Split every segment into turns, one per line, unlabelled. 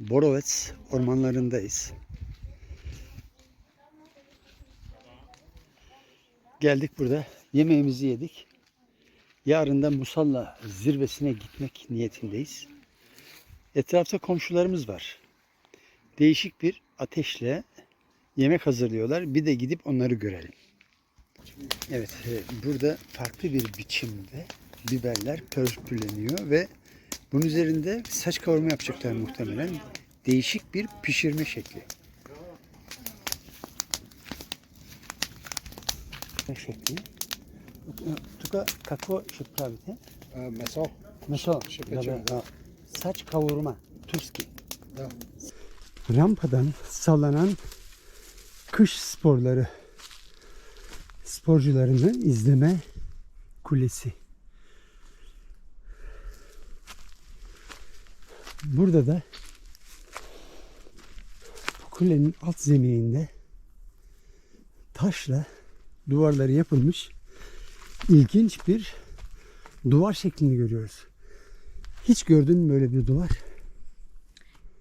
Borovets ormanlarındayız. Geldik burada. Yemeğimizi yedik. Yarın da Musalla zirvesine gitmek niyetindeyiz. Etrafta komşularımız var. Değişik bir ateşle yemek hazırlıyorlar. Bir de gidip onları görelim. Evet, e, burada farklı bir biçimde biberler pörtüleniyor ve bunun üzerinde saç kavurma yapacaklar muhtemelen. Değişik bir pişirme şekli. şekli. Tuka kako się prawi, nie?
E, Meso.
Meso, saç kavurma, Tuski.
Da.
Rampadan sallanan kış sporları sporcularını izleme kulesi. Burada da bu kulenin alt zemininde taşla duvarları yapılmış ilginç bir duvar şeklini görüyoruz. Hiç gördün mü böyle bir duvar?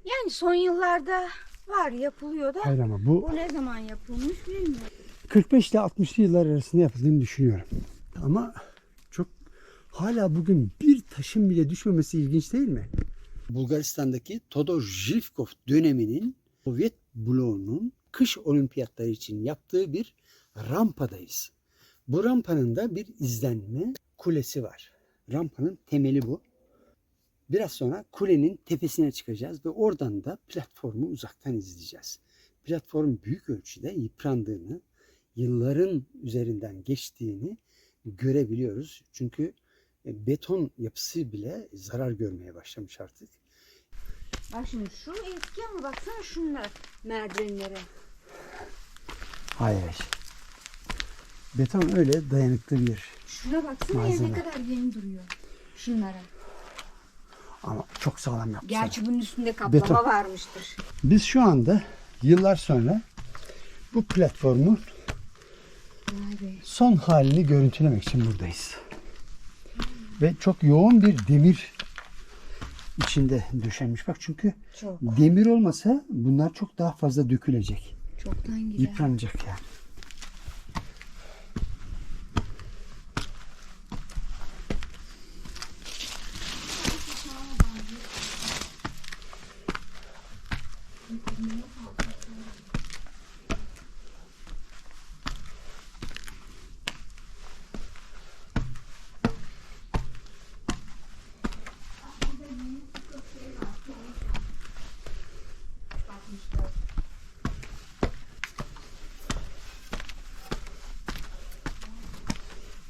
Yani son yıllarda var yapılıyor da
Hayır ama bu
bu ne zaman yapılmış bilmiyorum.
45 ile 60'lı yıllar arasında yapıldığını düşünüyorum. Ama çok hala bugün bir taşın bile düşmemesi ilginç değil mi? Bulgaristan'daki Todor Zhivkov döneminin Sovyet bloğunun kış olimpiyatları için yaptığı bir rampadayız. Bu rampanın da bir izlenme kulesi var. Rampanın temeli bu. Biraz sonra kulenin tepesine çıkacağız ve oradan da platformu uzaktan izleyeceğiz. Platform büyük ölçüde yıprandığını, yılların üzerinden geçtiğini görebiliyoruz. Çünkü beton yapısı bile zarar görmeye başlamış artık.
Bak şimdi şu eski ama baksana şunlar merdivenlere.
Hayır. Beton öyle dayanıklı bir
Şuna baksana ya
Malzeme.
ne kadar yeni duruyor. Şunlara.
ama çok sağlam yapmışlar.
Gerçi bunun üstünde kaplama
Beton.
varmıştır.
Biz şu anda yıllar sonra bu platformun
Vay be.
son halini görüntülemek için buradayız. Ve çok yoğun bir demir içinde döşenmiş. Bak çünkü
Çok.
demir olmasa bunlar çok daha fazla dökülecek.
Çoktan gider.
Yıpranacak yani.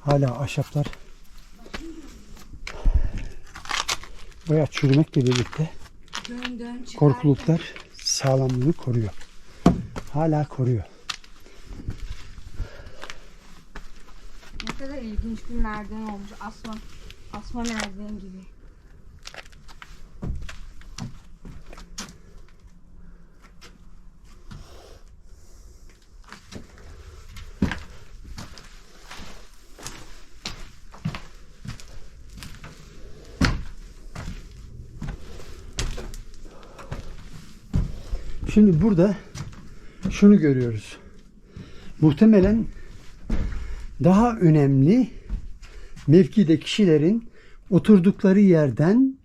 Hala ahşaplar bayağı çürümekle birlikte korkuluklar sağlamlığını koruyor. Hala koruyor.
Ne kadar ilginç merdiven olmuş. Asma, asma merdiven gibi.
Şimdi burada şunu görüyoruz. Muhtemelen daha önemli mevkide kişilerin oturdukları yerden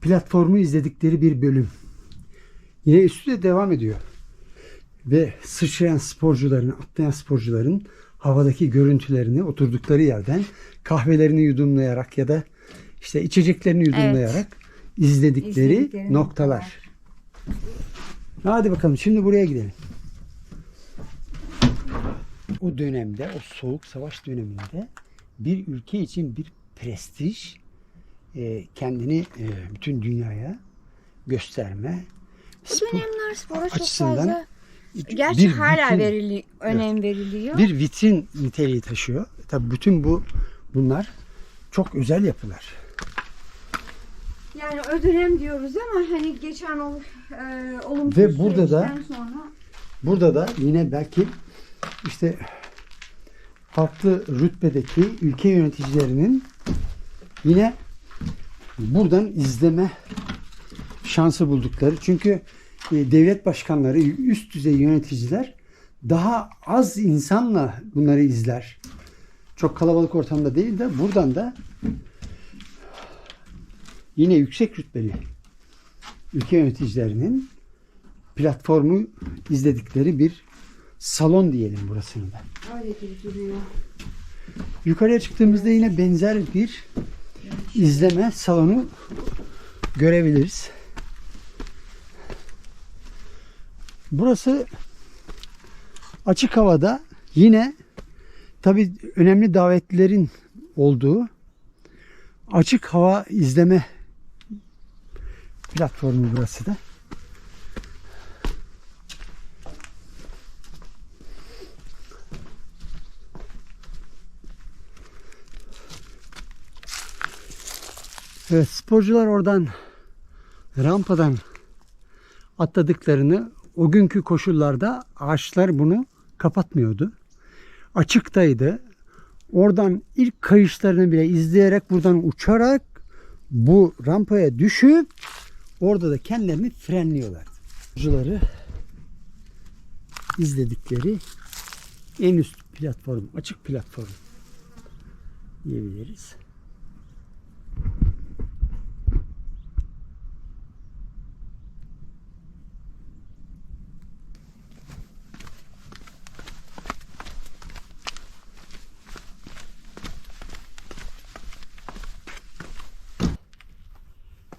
platformu izledikleri bir bölüm. Yine üstü de devam ediyor. Ve sıçrayan sporcuların, atlayan sporcuların havadaki görüntülerini oturdukları yerden kahvelerini yudumlayarak ya da işte içeceklerini yudumlayarak izledikleri,
İzledikleri
noktalar.
noktalar.
Hadi bakalım şimdi buraya gidelim. O dönemde, o soğuk savaş döneminde bir ülke için bir prestij, e, kendini e, bütün dünyaya gösterme.
Bu
spor-
dönemler spora çok
açısından
fazla Gerçi
bir
hala
bütün-
verili, önem veriliyor.
bir vitrin niteliği taşıyor. Tabii bütün bu bunlar çok özel yapılar.
Yani o dönem diyoruz ama hani geçen ol, e, olumsuz
Ve burada da-
sonra
Burada da yine belki işte farklı rütbedeki ülke yöneticilerinin yine buradan izleme şansı buldukları. Çünkü e, devlet başkanları, üst düzey yöneticiler daha az insanla bunları izler. Çok kalabalık ortamda değil de buradan da yine yüksek rütbeli ülke yöneticilerinin platformu izledikleri bir salon diyelim burasını da.
Öyle gibi duruyor.
Yukarıya çıktığımızda yine benzer bir izleme salonu görebiliriz. Burası açık havada yine tabi önemli davetlilerin olduğu açık hava izleme platformu burası da. Evet sporcular oradan rampadan atladıklarını o günkü koşullarda ağaçlar bunu kapatmıyordu. Açıktaydı. Oradan ilk kayışlarını bile izleyerek buradan uçarak bu rampaya düşüp orada da kendilerini frenliyorlar. Sporcuları izledikleri en üst platform, açık platform diyebiliriz.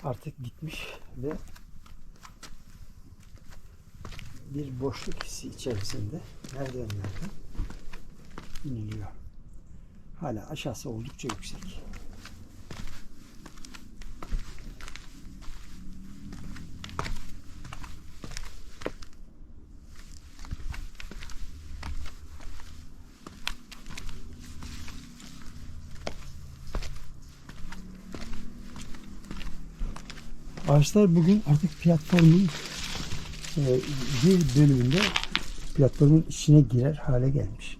artık gitmiş ve boşluk hissi içerisinde merdivenlerden iniliyor. Hala aşağısı oldukça yüksek. Ağaçlar bugün artık platformun bir bölümünde platformun içine girer hale gelmiş.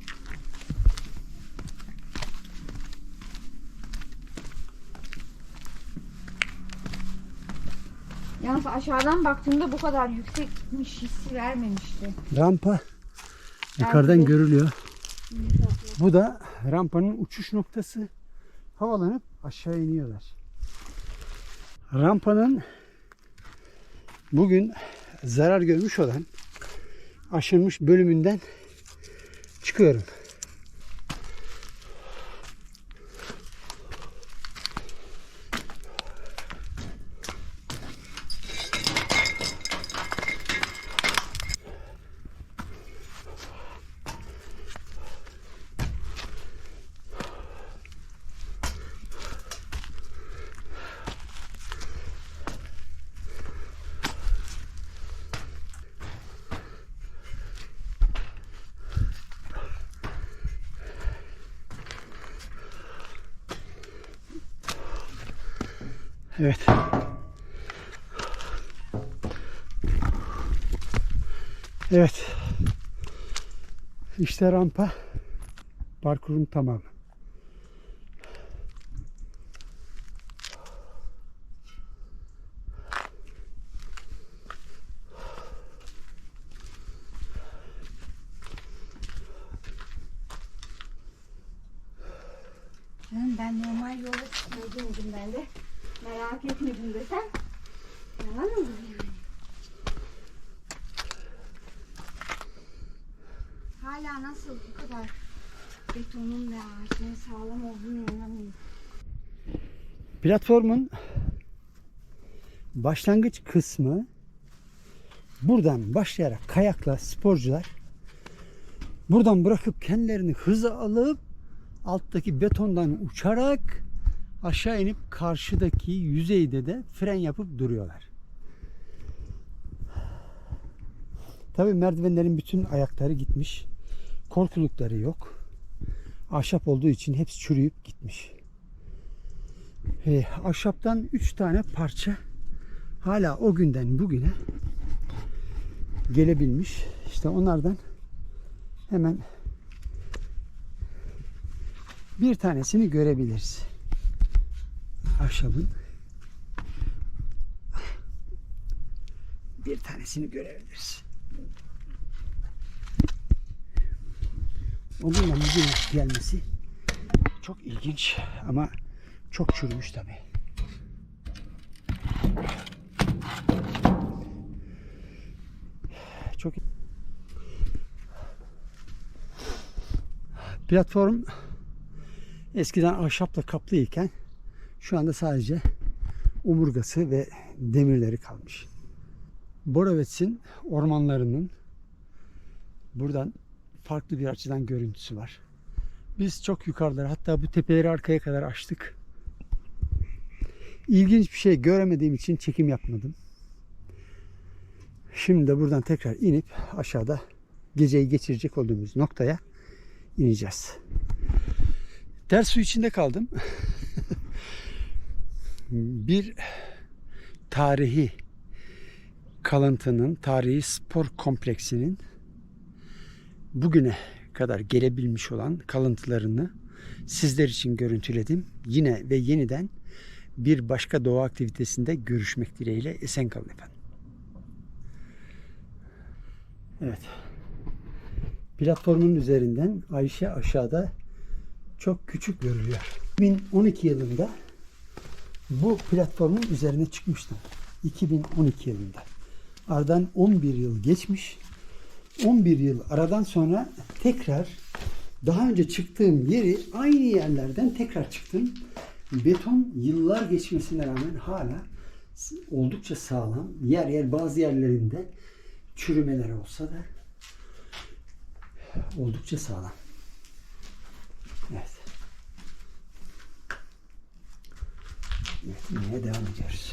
Yalnız aşağıdan baktığımda bu kadar yüksekmiş hissi vermemişti.
Rampa yukarıdan
de-
görülüyor. Bu da rampanın uçuş noktası. Havalanıp aşağı iniyorlar. Rampanın bugün zarar görmüş olan aşınmış bölümünden çıkıyorum. Evet. Evet. İşte rampa. Parkurun tamamı.
Merak etmedim desem. Yalan mı? Hala nasıl bu kadar betonun ve ağaçların sağlam olduğunu inanamıyorum.
Platformun başlangıç kısmı buradan başlayarak kayakla sporcular buradan bırakıp kendilerini hıza alıp alttaki betondan uçarak aşağı inip karşıdaki yüzeyde de fren yapıp duruyorlar. Tabi merdivenlerin bütün ayakları gitmiş. Korkulukları yok. Ahşap olduğu için hepsi çürüyüp gitmiş. E, ahşaptan 3 tane parça hala o günden bugüne gelebilmiş. İşte onlardan hemen bir tanesini görebiliriz. Ahşabın. bir tanesini görebiliriz. Onunla bugün gelmesi çok ilginç ama çok çürümüş tabii. Çok Platform eskiden ahşapla kaplıyken şu anda sadece omurgası ve demirleri kalmış. Borovets'in ormanlarının buradan farklı bir açıdan görüntüsü var. Biz çok yukarılara hatta bu tepeleri arkaya kadar açtık. İlginç bir şey göremediğim için çekim yapmadım. Şimdi de buradan tekrar inip aşağıda geceyi geçirecek olduğumuz noktaya ineceğiz. Ters su içinde kaldım. Bir tarihi kalıntının, tarihi spor kompleksinin bugüne kadar gelebilmiş olan kalıntılarını sizler için görüntüledim. Yine ve yeniden bir başka doğa aktivitesinde görüşmek dileğiyle esen kalın efendim. Evet. Platformun üzerinden Ayşe aşağıda çok küçük görülüyor. 2012 yılında bu platformun üzerine çıkmıştım. 2012 yılında. Aradan 11 yıl geçmiş. 11 yıl aradan sonra tekrar daha önce çıktığım yeri aynı yerlerden tekrar çıktım. Beton yıllar geçmesine rağmen hala oldukça sağlam. Yer yer bazı yerlerinde çürümeler olsa da oldukça sağlam. Evet. Evet, inmeye devam ediyoruz.